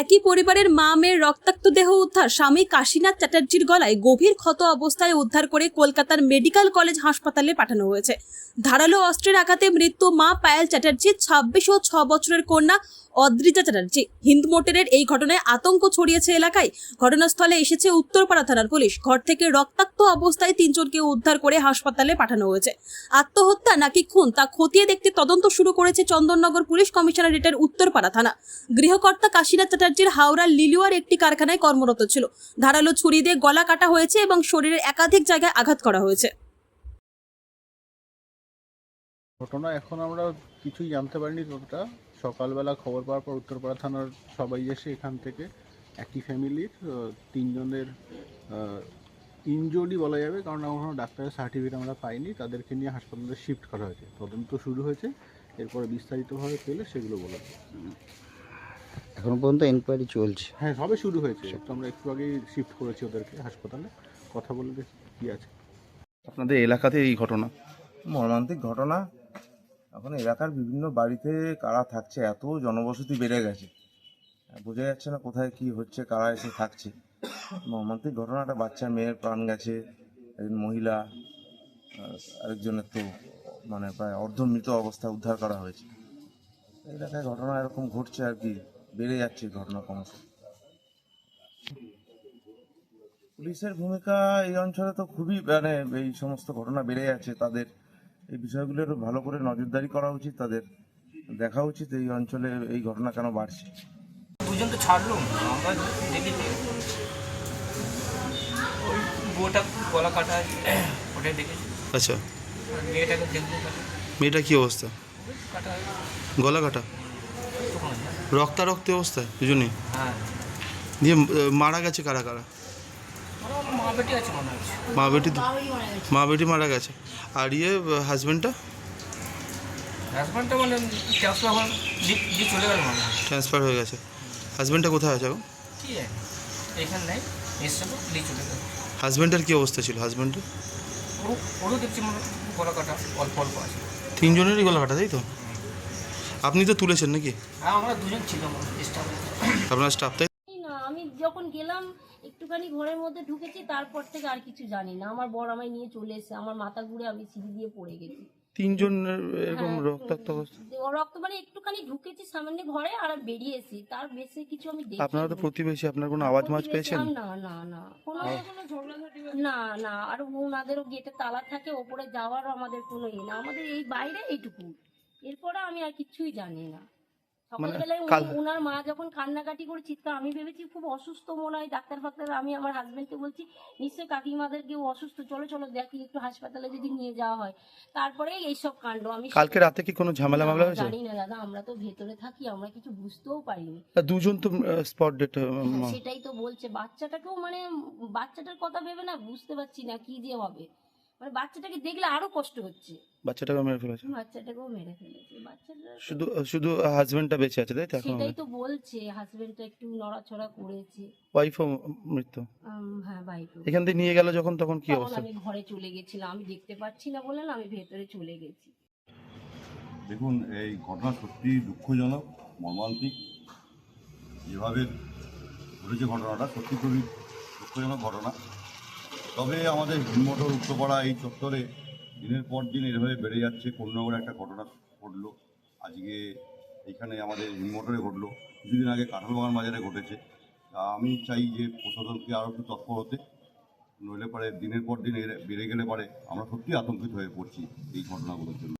একই পরিবারের মা মেয়ের রক্তাক্ত দেহ উদ্ধার স্বামী কাশীনাথ চ্যাটার্জির গলায় গভীর ক্ষত অবস্থায় উদ্ধার করে কলকাতার মেডিকেল কলেজ হাসপাতালে পাঠানো হয়েছে। ধারালো অস্ত্রের আঘাতে মৃত্যু মা পায়েল চ্যাটার্জির ছাব্বিশ ও ছ বছরের কন্যা অদ্রিজা চ্যাটার্জি। হিন্দ মোটরের এই ঘটনায় আতঙ্ক ছড়িয়েছে এলাকায়। ঘটনাস্থলে এসেছে উত্তরপাড়া থানার পুলিশ। ঘর থেকে রক্তাক্ত অবস্থায় তিনজনকে উদ্ধার করে হাসপাতালে পাঠানো হয়েছে। আত্মহত্যা নাকি খুন তা খতিয়ে দেখতে তদন্ত শুরু করেছে চন্দননগর পুলিশ কমিশনারেটের উত্তরপাড়া থানা। গৃহকর্তা কাশীনাথ চ্যাটার্জির হাওড়ার লিলুয়ার একটি কারখানায় কর্মরত ছিল। ধারালো ছুরি দিয়ে গলা কাটা হয়েছে এবং শরীরের একাধিক জায়গায় আঘাত করা হয়েছে। ঘটনা এখন আমরা কিছুই জানতে পারিনি ততটা। সকালবেলা খবর পাওয়ার পর উত্তরপাড়া থানার সবাই এসে এখান থেকে একই ফ্যামিলির তিনজনের ইনজুরি বলা যাবে। কারণ এখনও ডাক্তারের সার্টিফিকেট আমরা পাইনি। তাদেরকে নিয়ে হাসপাতালে শিফট করা হয়েছে। তদন্ত শুরু হয়েছে। এরপরে বিস্তারিতভাবে পেলে সেগুলো বলা। এখনও পর্যন্ত এনকোয়ারি চলছে। হ্যাঁ সবে শুরু হয়েছে। তো আমরা একটু আগেই শিফট করেছি ওদেরকে হাসপাতালে। কথা বলে দেখি কী আছে। আপনাদের এলাকাতে এই ঘটনা? মর্মান্তিক ঘটনা। এখন এলাকার বিভিন্ন বাড়িতে কারা থাকছে এত জনবসতি বেড়ে গেছে। বোঝা যাচ্ছে না কোথায় কি হচ্ছে কারা এসে থাকছে। মর্মান্তিক ঘটনাটা বাচ্চা মেয়ের প্রাণ গেছে একজন মহিলা আরেকজনের তো মানে প্রায় অর্ধমৃত অবস্থা উদ্ধার করা হয়েছে। এলাকায় ঘটনা এরকম ঘটছে আর কি। বেড়ে যাচ্ছে ঘটনা ক্রমশ। পুলিশের ভূমিকা এই অঞ্চলে তো খুবই মানে এই সমস্ত ঘটনা বেড়ে যাচ্ছে। তাদের এই বিষয়গুলোর ভালো করে নজরদারি করা উচিত তাদের দেখা উচিত এই অঞ্চলে এই ঘটনা কেন বাড়ছে। দুজন তো ছাড়লো আমরা দেখেছি ওই বউটা গলা কাটা আছে ওটাই দেখেছি। আচ্ছা। মেয়েটাকে দেখব মেয়েটা কি অবস্থা? কাটা গলা কাটা? রক্তারক্ত অবস্থায় দুজনেই? হ্যাঁ। দিয়ে মারা গেছে কারা কারা? মা বেটি মনে মা বেটি। মারা গেছে। আর ইয়ে হাজব্যান্ডটা হাজব্যান্ডটা মানে ট্রান্সফার চলে গেল ট্রান্সফার হয়ে গেছে। হাজব্যান্ডটা কোথায় আছে এখন? এখানে নেই চলে গেল। হাজব্যান্ডের কি অবস্থা ছিল হাজব্যান্ডের ওরও ওরও দেখছি মানে গলা কাটা অল্প অল্প আছে। তিনজনেরই গলা কাটা তাই তো? আপনি তো তুলেছেন নাকি? হ্যাঁ আমরা দুজন ছিলাম আপনার স্টাফ তাই? না আমি যখন গেলাম একটুখানি ঘরের মধ্যে ঢুকেছি তারপর থেকে আর কিছু জানি না। আমার বর আমায় নিয়ে চলে এসে আমার মাথা ঘুরে আমি সিঁড়ি দিয়ে পড়ে গেছি। এরকম হ্যাঁ, রক্তাক্ত অবস্থা? ও রক্ত মানে একটুখানি ঢুকেছি সামান্য ঘরে আর বেরিয়ে এসি তার বেশি কিছু আমি দেখি আপনারা তো প্রতিবেশী আপনার কোনো আওয়াজ মাছ পেয়েছেন? না না না। কোনো না না আর ওনাদেরও গেটে তালা থাকে ওপরে যাওয়ারও আমাদের কোনো ইয়ে না। আমাদের এই বাইরে এইটুকু। এরপরে আমি আর কিছুই জানি না। মানে সকালবেলায় উনি- উনার মা যখন কান্নাকাটি করে চিৎকার আমি ভেবেছি খুব অসুস্থ মনে হয় ডাক্তার ফাক্তার আমি আমার হাজবেন্ডকে বলছি নিশ্চয়ই কাকিমাদের কেউ অসুস্থ চলো চলো দেখি একটু হাসপাতালে যদি নিয়ে যাওয়া হয়। তারপরে এইসব কাণ্ড আমি কালকে রাতে কি কোনো ঝামেলা মামলা হয়েছে? জানি না দাদা আমরা তো ভেতরে থাকি আমরা কিছু বুঝতেও পারিনি। দুজন তো স্পট ডেট হ্যাঁ, সেটাই তো বলছে। বাচ্চাটাকেও মানে বাচ্চাটার কথা ভেবে না বুঝতে পারছি না কি যে হবে। মানে বাচ্চাটাকে দেখলে আরও কষ্ট হচ্ছে। বাচ্চাটাকে মেরে ফেলেছে? বাচ্চাটাকেও মেরে ফেলেছে। বাচ্চাটা শুধু শুধু হাজবেন্ডটা বেঁচে আছে তাই তো এখন সেটাই তো বলছে হাজবেন্ড তো একটু নড়াচড়া করেছে। ওয়াইফও মৃত্যু? হ্যাঁ ভাই এখান থেকে নিয়ে গেল যখন তখন কি অবস্থা? আমি ঘরে চলে গেছিলাম আমি দেখতে পাচ্ছি না বলে না আমি ভেতরে চলে গেছি। দেখুন এই ঘটনা সত্যি দুঃখজনক মর্মান্তিক। যেভাবে ঘটেছে ঘটনাটা সত্যি খুবই দুঃখজনক ঘটনা। তবে আমাদের হিমমোটর উত্তরপাড়া এই চত্বরে দিনের পর দিন এভাবে বেড়ে যাচ্ছে। কোন্নগরে একটা ঘটনা ঘটলো। আজকে এখানে আমাদের হিমমোটরে ঘটলো। কিছুদিন আগে কাঁঠালবাগান বাজারে ঘটেছে। আমি চাই যে প্রশাসনকে আরও একটু তৎপর হতে। নইলে পরে দিনের পর দিন বেড়ে গেলে পরে। আমরা সত্যি আতঙ্কিত হয়ে পড়ছি এই ঘটনাগুলোর জন্য।